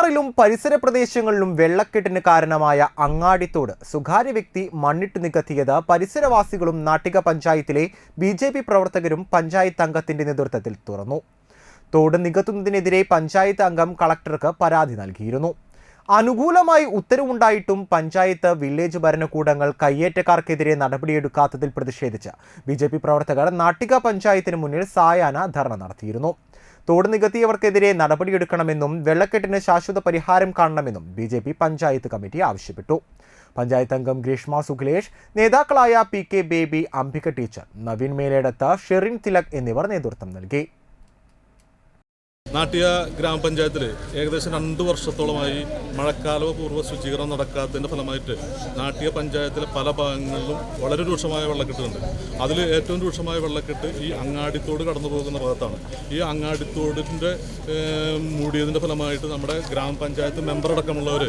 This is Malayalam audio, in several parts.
പൂഞ്ഞാറിലും പരിസര പ്രദേശങ്ങളിലും വെള്ളക്കെട്ടിന് കാരണമായ അങ്ങാടിത്തോട് സ്വകാര്യ വ്യക്തി മണ്ണിട്ട് നികത്തിയത് പരിസരവാസികളും നാട്ടിക പഞ്ചായത്തിലെ ബി ജെ പി പ്രവർത്തകരും പഞ്ചായത്ത് അംഗത്തിന്റെ നേതൃത്വത്തിൽ തുറന്നു. തോട് നികത്തുന്നതിനെതിരെ പഞ്ചായത്ത് അംഗം കളക്ടർക്ക് പരാതി നൽകിയിരുന്നു. അനുകൂലമായി ഉത്തരവുണ്ടായിട്ടും പഞ്ചായത്ത് വില്ലേജ് ഭരണകൂടങ്ങൾ കയ്യേറ്റക്കാർക്കെതിരെ നടപടിയെടുക്കാത്തതിൽ പ്രതിഷേധിച്ച് ബി പ്രവർത്തകർ നാട്ടിക പഞ്ചായത്തിന് മുന്നിൽ സായാഹ്ന ധർണ നടത്തിയിരുന്നു. തോട് നികത്തിയവർക്കെതിരെ നടപടിയെടുക്കണമെന്നും വെള്ളക്കെട്ടിന് ശാശ്വത പരിഹാരം കാണണമെന്നും B J P panchayat committee ആവശ്യപ്പെട്ടു. പഞ്ചായത്ത് അംഗം ഗ്രീഷ്മ സുഖിലേഷ് നേതാക്കളായ P K Baby Ambika teacher Naveen Meledath Sherin Thilak എന്നിവർ നേതൃത്വം നൽകി. നാട്ടിയ ഗ്രാമപഞ്ചായത്തിൽ ഏകദേശം രണ്ട് വർഷത്തോളമായി മഴക്കാലപൂർവ ശുചീകരണം നടക്കാത്തതിന്റെ ഫലമായിട്ട് നാട്ടിയ പഞ്ചായത്തിലെ പല ഭാഗങ്ങളിലും വളരെ രൂക്ഷമായ വെള്ളക്കെട്ടുണ്ട്. അതിൽ ഏറ്റവും രൂക്ഷമായ വെള്ളക്കെട്ട് ഈ അങ്ങാടിത്തോട് കടന്നു പോകുന്ന ഭാഗത്താണ്. ഈ അങ്ങാടിത്തോടിന്റെ മൂടിയതിന്റെ ഫലമായിട്ട് നമ്മുടെ ഗ്രാമപഞ്ചായത്ത് മെമ്പർ അടക്കമുള്ളവർ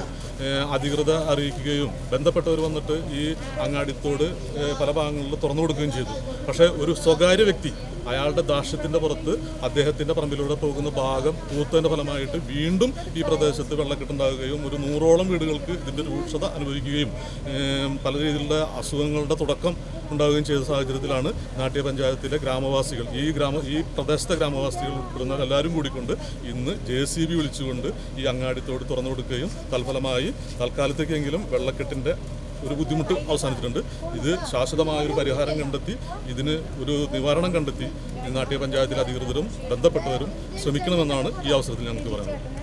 അധികൃത അറിയിക്കുകയും ബന്ധപ്പെട്ടവർ വന്നിട്ട് ഈ അങ്ങാടിത്തോട് പല ഭാഗങ്ങളിൽ തുറന്നു കൊടുക്കുകയും ചെയ്തു. പക്ഷേ ഒരു സ്വകാര്യ വ്യക്തി അയാളുടെ ദാഷ്ട്യത്തിന്റെ പുറത്ത് അദ്ദേഹത്തിന്റെ പറമ്പിലൂടെ പോകുന്ന ഭാഗം പൂത്തതിന്റെ ഫലമായിട്ട് വീണ്ടും ഈ പ്രദേശത്ത് വെള്ളക്കെട്ടുണ്ടാകുകയും ഒരു നൂറോളം വീടുകൾക്ക് ഇതിന്റെ രൂക്ഷത അനുഭവിക്കുകയും പല രീതിയിലുള്ള അസുഖങ്ങളുടെ തുടക്കം ഉണ്ടാവുകയും ചെയ്ത സാഹചര്യത്തിലാണ് നാട്യ പഞ്ചായത്തിലെ ഗ്രാമവാസികൾ ഈ ഗ്രാമ ഈ പ്രദേശത്തെ ഗ്രാമവാസികൾ ഉൾപ്പെടുന്ന എല്ലാവരും കൂടിക്കൊണ്ട് ഇന്ന് ജെ സി ബി വിളിച്ചുകൊണ്ട് ഈ അങ്ങാടിത്തോട് തുറന്നു കൊടുക്കുകയും തൽഫലമായി തൽക്കാലത്തേക്കെങ്കിലും വെള്ളക്കെട്ടിന്റെ ഒരു ബുദ്ധിമുട്ട് അവസാനിച്ചിട്ടുണ്ട്. ഇത് ശാശ്വതമായ ഒരു പരിഹാരം കണ്ടെത്തി ഇതിന് ഒരു നിവാരണം കണ്ടെത്തി ഈ നാട്യ പഞ്ചായത്തിലെ അധികൃതരും ബന്ധപ്പെട്ടവരും ശ്രമിക്കണമെന്നാണ് ഈ അവസരത്തിൽ ഞങ്ങൾക്ക് പറയുന്നത്